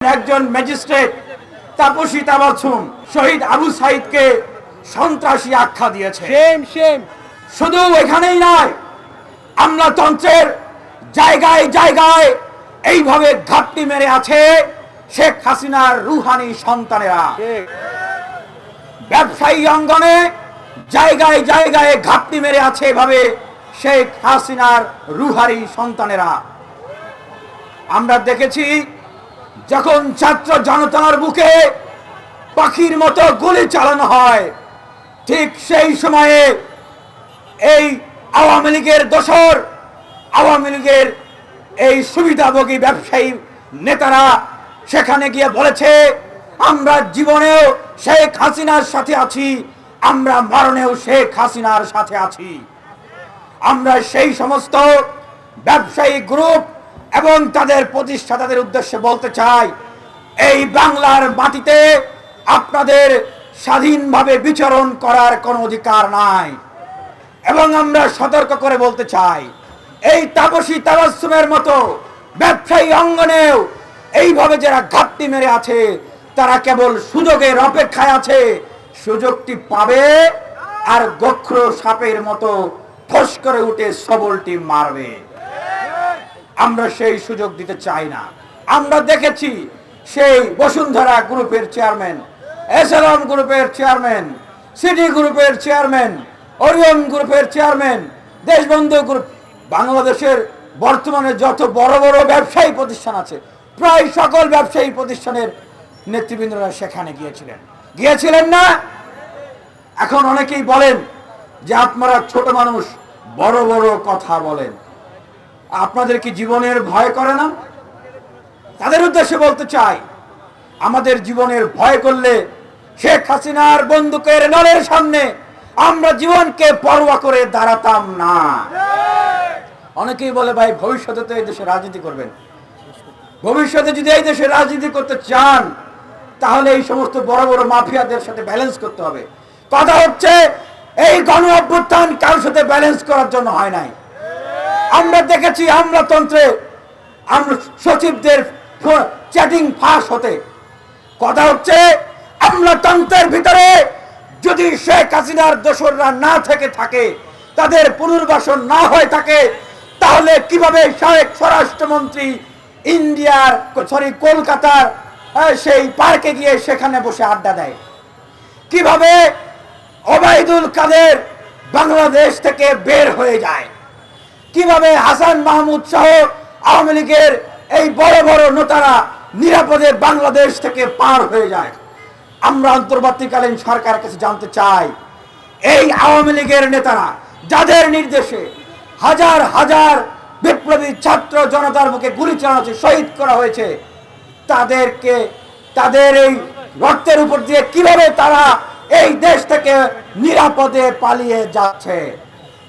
একজন ম্যাজিস্ট্রেট তাপসী তাবাসুম শহীদ আবু সাইদকে সন্ত্রাসী আখ্যা দিয়েছে। শুধু এখানেই নয় আমলাতন্ত্রের জায়গায় জায়গায় এইভাবে ঘাপটি মেরে আছে শেখ হাসিনার রুহানি সন্তানেরা। ব্যবসায়ী অঙ্গনে জায়গায় জায়গায় ঘাপটি মেরে আছে এভাবে শেখ হাসিনার রুহারি সন্তানেরা। আমরা দেখেছি যখন ছাত্র জনতার বুকে পাখির মতো গুলি চালানো হয়, ঠিক সেই সময়ে এই আওয়ামী লীগের দোসর আওয়ামী লীগের এই সুবিধাভোগী ব্যবসায়ী নেতারা সেখানে গিয়ে বলেছে, আমরা জীবনেও শেখ হাসিনার সাথে আছি, আমরা মরণেও শেখ হাসিনার সাথে আছি। আমরা সেই সমস্ত ব্যবসায়ী গ্রুপ এবং তাদের প্রতিষ্ঠাতাদের উদ্দেশ্যে বলতে চাই, এই বাংলার মাটিতে আপনাদের স্বাধীনভাবে বিচরণ করার কোনো অধিকার নাই। এবং আমরা সতর্ক করে বলতে চাই, এই তাপসী তাবাসুমের মতো ব্যবসায়ী অঙ্গনেও এইভাবে যারা ঘাটতি মেরে আছে, তারা কেবল সুযোগের অপেক্ষায় আছে, সুযোগটি পাবে আর গক্র সাপের মতো ফস করে উঠে সবলটি মারবে। আমরা সেই সুযোগ দিতে চাই না। আমরা দেখেছি সেই বসুন্ধরা গ্রুপের চেয়ারম্যান এসএলএম গ্রুপের চেয়ারম্যান সিটি গ্রুপের চেয়ারম্যান, ওরিয়ন গ্রুপের চেয়ারম্যান, দেশবন্ধু গ্রুপ, বাংলাদেশের বর্তমানে যত বড় বড় ব্যবসায়ী প্রতিষ্ঠান আছে, প্রায় সকল ব্যবসায়ী প্রতিষ্ঠানের নেতৃবৃন্দরা সেখানে গিয়েছিলেন। গিয়েছিলেন না? এখন অনেকেই বলেন যে আপনারা ছোট মানুষ, বড় বড় কথা বলেন। আপনাদের কি জীবনের ভয় করে না? তাদের উদ্দেশ্যে বলতে চাই, আমাদের জীবনের ভয় করলে শেখ হাসিনার বন্দুকের নলের সামনে আমরা জীবনকে পরোয়া করে দাঁড়াতাম না। অনেকেই বলে, ভাই, ভবিষ্যতে তো এই দেশে রাজনীতি করবেন। ভবিষ্যতে যদি এই দেশে রাজনীতি করতে চান, তাহলে এই সমস্ত বড় বড় মাফিয়াদের সাথে ব্যালেন্স করতে হবে। কথা হচ্ছে, এই গণ অভ্যুত্থান কারোর সাথে ব্যালেন্স করার জন্য হয় নাই। আমরা দেখেছি আমলাতন্ত্রে সচিবদের চ্যাটিং ফাঁস হতে। কথা হচ্ছে, আমলাতন্ত্রের ভিতরে যদি শেখ হাসিনার দোসররা না থেকে থাকে, তাদের পুনর্বাসন না হয়ে থাকে, তাহলে কীভাবে শেখ স্বরাষ্ট্রমন্ত্রী ইন্ডিয়ার, সরি, কলকাতার সেই পার্কে গিয়ে সেখানে বসে আড্ডা দেয়? কীভাবে ওবায়দুল কাদের বাংলাদেশ থেকে বের হয়ে যায়? কীভাবে হাসান মাহমুদ সহ আওয়ামী লীগের এই বড় বড় নেতারা নিরাপদে বাংলাদেশ থেকে পার হয়ে যায়? আমরা অন্তর্বর্তীকালীন সরকারের কাছে জানতে চাই এই আওয়ামী লীগের নেতারা যাদের নির্দেশে হাজার হাজার বিপ্লবী ছাত্র জনতার মুখে গুলি চালানো হয়েছে, শহীদ করা হয়েছে তাদেরকে তাদের এই রক্তের উপর দিয়ে কীভাবে তারা এই দেশ থেকে নিরাপদে পালিয়ে যাচ্ছে?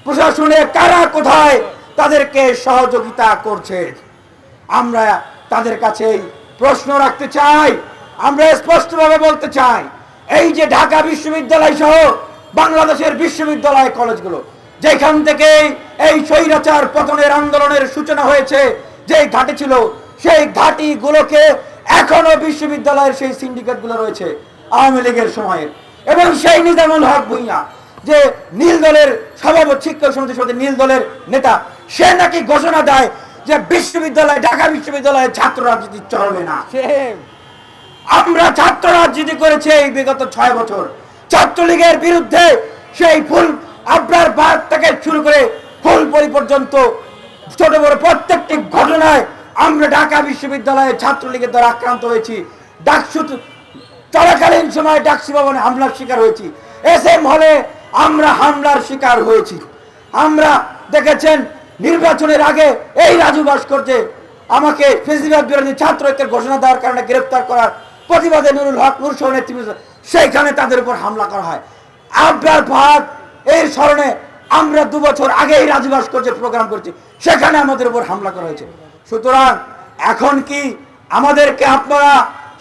প্রশাসনে কারা কোথায় তাদেরকে সহযোগিতা করছে। আমরা তাদের কাছে প্রশ্ন রাখতে চাই। আমরা স্পষ্টভাবে বলতে চাই, এই যে ঢাকা বিশ্ববিদ্যালয় সহ বাংলাদেশের বিশ্ববিদ্যালয় কলেজগুলো, যেখান থেকে এই স্বৈরাচার পতনের আন্দোলনের সূচনা হয়েছে, যে ঘাটি ছিল, সেই ঘাটিগুলোকে এখনও বিশ্ববিদ্যালয়ের সেই সিন্ডিকেটগুলো রয়েছে আওয়ামী লীগের সময়ের। এবং সেই নিজামুল হক ভুইয়া যে নীল দলের সভাপতি শিক্ষক সমিতির সাথে নীল দলের নেতা সে নাকি ঘোষণা দেয় যে বিশ্ববিদ্যালয় ঢাকা বিশ্ববিদ্যালয়ে ছাত্র রাজনীতি চলবে না। আমরা ছাত্র রাজনীতি করেছি এই বিগত ছয় বছর। ছাত্রলীগের বিরুদ্ধে সেই ফুল আপনার বাদ থেকে শুরু করে ফুলপরি পর্যন্ত ছোট বড় প্রত্যেকটি ঘটনায় আমরা ঢাকা বিশ্ববিদ্যালয়ে ছাত্রলীগের দ্বারা আক্রান্ত হয়েছি। ডাকসু চলাকালীন সময় ডাকসি ভবনে হামলার শিকার হয়েছি। এস এম হলে আমরা হামলার শিকার হয়েছি। আমরা দেখেছেন, নির্বাচনের আগে এই রাজু ভাস্কর্যে আমাকে ফেসিবাদ বিরোধী ছাত্র ঐক্যের ঘোষণা দেওয়ার কারণে গ্রেফতার করার প্রতিবাদে নুরুল হক নুর সহ নেতৃত্ব সেইখানে তাদের উপর হামলা করা হয়। আবরার ফাহাদ এর স্মরণে আমরা দু বছর আগেই রাজু ভাস্কর্যে প্রোগ্রাম করছি। সেখানে আমাদের উপর হামলা করা হয়েছে। সুতরাং এখন কি আমাদেরকে আপনারা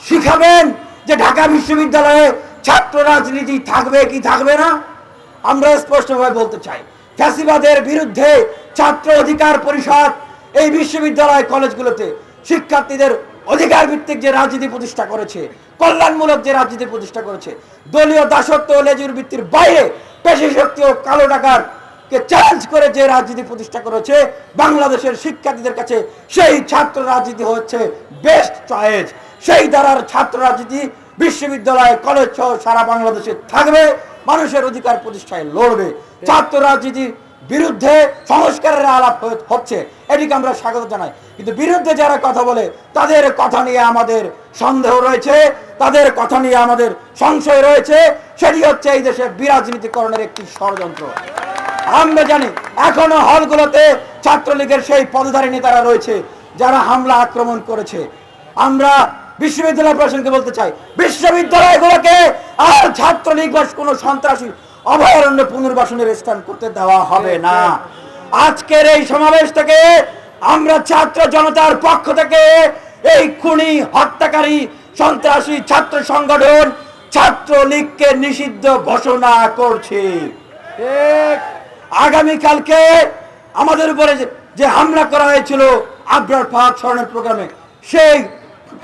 শিখাবেন যে ঢাকা বিশ্ববিদ্যালয়ে ছাত্র রাজনীতি থাকবে কি থাকবে না? আমরা স্পষ্টভাবে বলতে চাই, ফ্যাসিবাদের বিরুদ্ধে ছাত্র অধিকার পরিষদ এই বিশ্ববিদ্যালয় কলেজগুলোতে শিক্ষার্থীদের অধিকার ভিত্তিক যে রাজনীতি প্রতিষ্ঠা করেছে, কল্যাণমূলক যে রাজনীতি প্রতিষ্ঠা করেছে, দলীয় দাসত্ব লেজুর ভিত্তির বাইরে পেশি শক্তি ও কালো টাকার কে চ্যালেঞ্জ করে যে রাজনীতি প্রতিষ্ঠা করেছে, বাংলাদেশের শিক্ষার্থীদের কাছে সেই ছাত্র রাজনীতি হচ্ছে বেস্ট চয়েস সেই দ্বারার ছাত্র রাজনীতি বিশ্ববিদ্যালয়, কলেজ সহ সারা বাংলাদেশে থাকবে। মানুষের অধিকার প্রতিষ্ঠায় লড়বে। ছাত্র রাজনীতির বিরুদ্ধে সংস্কারের আলাপ হচ্ছে। এটিকে আমরা স্বাগত জানাই। কিন্তু বিরুদ্ধে যারা কথা বলে, তাদের কথা নিয়ে আমাদের সন্দেহ রয়েছে, তাদের কথা নিয়ে আমাদের সংশয় রয়েছে। সেটি হচ্ছে এই দেশে বিরাজনীতিকরণের একটি ষড়যন্ত্র। আমরা জানি, এখনও হলগুলোতে ছাত্রলীগের সেই পদধারী নেতারা রয়েছে, যারা হামলা আক্রমণ করেছে। আমরা বিশ্ববিদ্যালয় প্রশাসনকে বলতে চাই, বিশ্ববিদ্যালয়গুলোকে আর ছাত্রলীগ বা কোনো সন্ত্রাসী অভয়ারণ্য পুনর্বাসনের স্থান করতে দেওয়া হবে না। আজকের এই সমাবেশ থেকে আমরা ছাত্র জনতার পক্ষ থেকে এই খুনি, হত্যাকারী, সন্ত্রাসী ছাত্র সংগঠন ছাত্রলীগকে নিষিদ্ধ ঘোষণা করছি। আগামীকালকে আমাদের উপরে যে- হামলা করা হয়েছিল আবরার ফাহাদ স্মরণের প্রোগ্রামে, সেই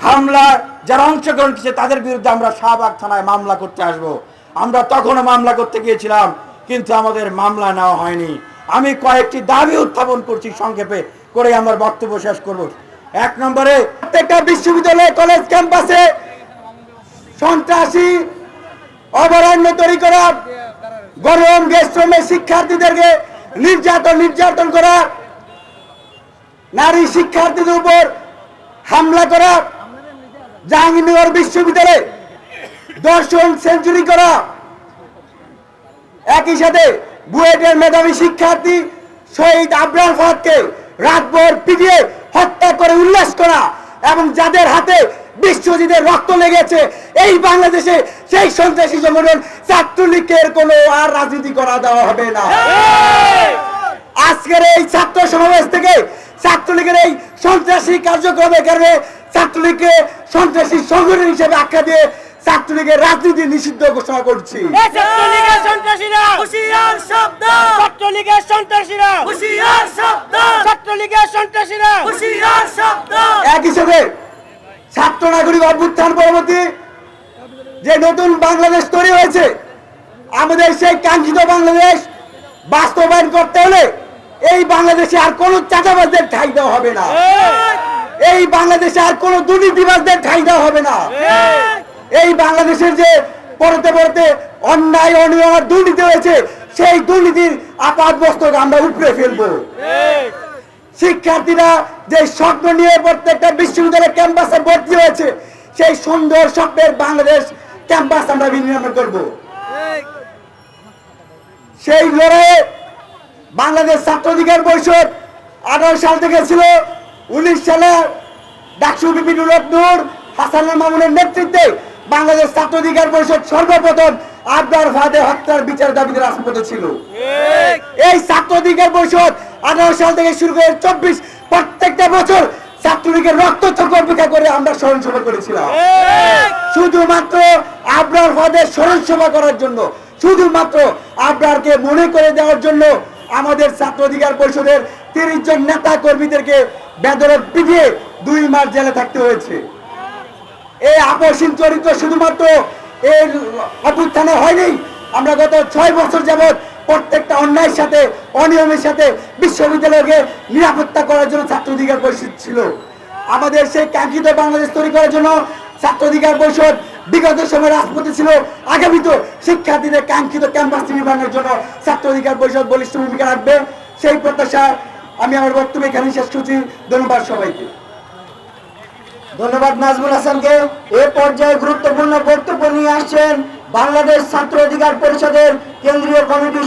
হামলা, যারা অংশগ্রহণ করেছে, তাদের বিরুদ্ধে আমরা শাহবাগ থানায় মামলা করতে আসব। আমরা তখনও মামলা করতে গিয়েছিলাম, কিন্তু আমাদের মামলা নেওয়া হয়নি। আমি কয়েকটি দাবি উত্থাপন করছি সংক্ষেপে করে আমার বক্তব্য শেষ করব। এক নম্বরে, প্রত্যেকটা বিশ্ববিদ্যালয়, কলেজ ক্যাম্পাসে সন্ত্রাসী অভয়ারণ্য তৈরি করা, গরম গ্যাস শ্রমে শিক্ষার্থীদেরকে নির্যাতন নির্যাতন করা, নারী শিক্ষার্থীদের উপর হামলা করা জাহাঙ্গীরনগর বিশ্ববিদ্যালয়ে দর্শন সেঞ্চুরি করা। একই সাথে বুয়েটের মেধাবী শিক্ষার্থী শহীদ আবরার ফাহাদকে রাতভর পিটিয়ে হত্যা করে উল্লাস করা এবং যাদের হাতে বিশ্বজিতের রক্ত লেগেছে, এই বাংলাদেশে সেই সন্ত্রাসী সংগঠন ছাত্রলীগের কোনো আর রাজনীতি করা দেওয়া হবে না। আজকের এই ছাত্র সমাবেশ থেকে ছাত্রলীগের এই সন্ত্রাসী কার্যক্রমের কারণে ছাত্রলীগকে সন্ত্রাসী সংগঠন হিসেবে আখ্যা দিয়ে ছাত্রলীগের রাজনীতি নিষিদ্ধ ঘোষণা করছি। এই ছাত্রলীগের সন্ত্রাসীরা! হুশিয়ার শব্দ! ছাত্রলীগের সন্ত্রাসীরা! হুশিয়ার শব্দ! ছাত্রলীগের সন্ত্রাসীরা! হুশিয়ার শব্দ! একই সাথে ছাত্র নাগরিক অভ্যুত্থান পরবর্তী যে নতুন বাংলাদেশ তৈরি হয়েছে আমাদের সেই কাঙ্ক্ষিত বাংলাদেশ বাস্তবায়ন করতে হলে এই বাংলাদেশে আর কোন চাঁদাবাজদের ঠাই দেওয়া হবে না। এই বাংলাদেশে আর কোন দুর্নীতিবাজদের ঠাই দেওয়া হবে না। এই বাংলাদেশের যে পড়তে পড়তে অন্যায় অনিয়ম আর দুর্নীতি হয়েছে সেই দুর্নীতির আপাত বস্তক আমরা উপড়ে ফেলব। শিক্ষার্থীরা যে স্বপ্ন নিয়ে প্রত্যেকটা বিশ্ববিদ্যালয় ক্যাম্পাসে ভর্তি হয়েছে সেই সুন্দর স্বপ্নের বাংলাদেশ ক্যাম্পাস আমরা বিনির্মাণ করব। সেই লড়াইয়ে বাংলাদেশ ছাত্র অধিকার পরিষদ আঠারো সাল থেকে ছিল। উনিশ সালে ডাকসু মামুনের নেতৃত্বে বাংলাদেশ ছাত্র অধিকার পরিষদ সর্বপ্রথম আবদার ফাদে হত্যার বিচার দাবিতে রাজপথে ছিল। এই ছাত্র অধিকার পরিষদ আঠারো সাল থেকে শুরু করে চব্বিশ প্রত্যেকটা বছর ছাত্রলীগের অপেক্ষা করে আমরা স্মরণ সভা করেছিলাম শুধুমাত্র আবরার ফাদের স্মরণ সভা করার জন্য শুধুমাত্র আবরারকে মনে করে দেওয়ার জন্য আমাদের ছাত্র অধিকার পরিষদের তিরিশ জন নেতা কর্মীদেরকে বেদরত পিটিয়ে দুই মাস জেলে থাকতে হয়েছে। এই আপসীন চরিত্র শুধুমাত্র এই অভ্যুত্থানে হয়নি, আমরা গত ছয় বছর যাবৎ প্রত্যেকটা অন্যায়ের সাথে, অনিয়মের সাথে বিশ্ববিদ্যালয়কে নিরাপত্তা করার জন্য ছাত্র অধিকার পরিষদ ছিল। আমাদের সেই কাঙ্ক্ষিত বাংলাদেশ তৈরি করার জন্য ছাত্র অধিকার পরিষদ বিগত সময় রাজপথে ছিল আগামী তো শিক্ষার্থীদের কাঙ্ক্ষিত ক্যাম্পাস নির্মাণের জন্য ছাত্র অধিকার পরিষদ বলিষ্ঠ ভূমিকা রাখবে। সেই প্রত্যাশা আমি আমার বক্তব্য এখানে শেষ করছি। ধন্যবাদ সবাইকে। ধন্যবাদ নাজমুল হাসানকে। এ পর্যায়ে গুরুত্বপূর্ণ বক্তব্য নিয়ে আসছেন বাংলাদেশ ছাত্র অধিকার পরিষদের কেন্দ্রীয় কমিটির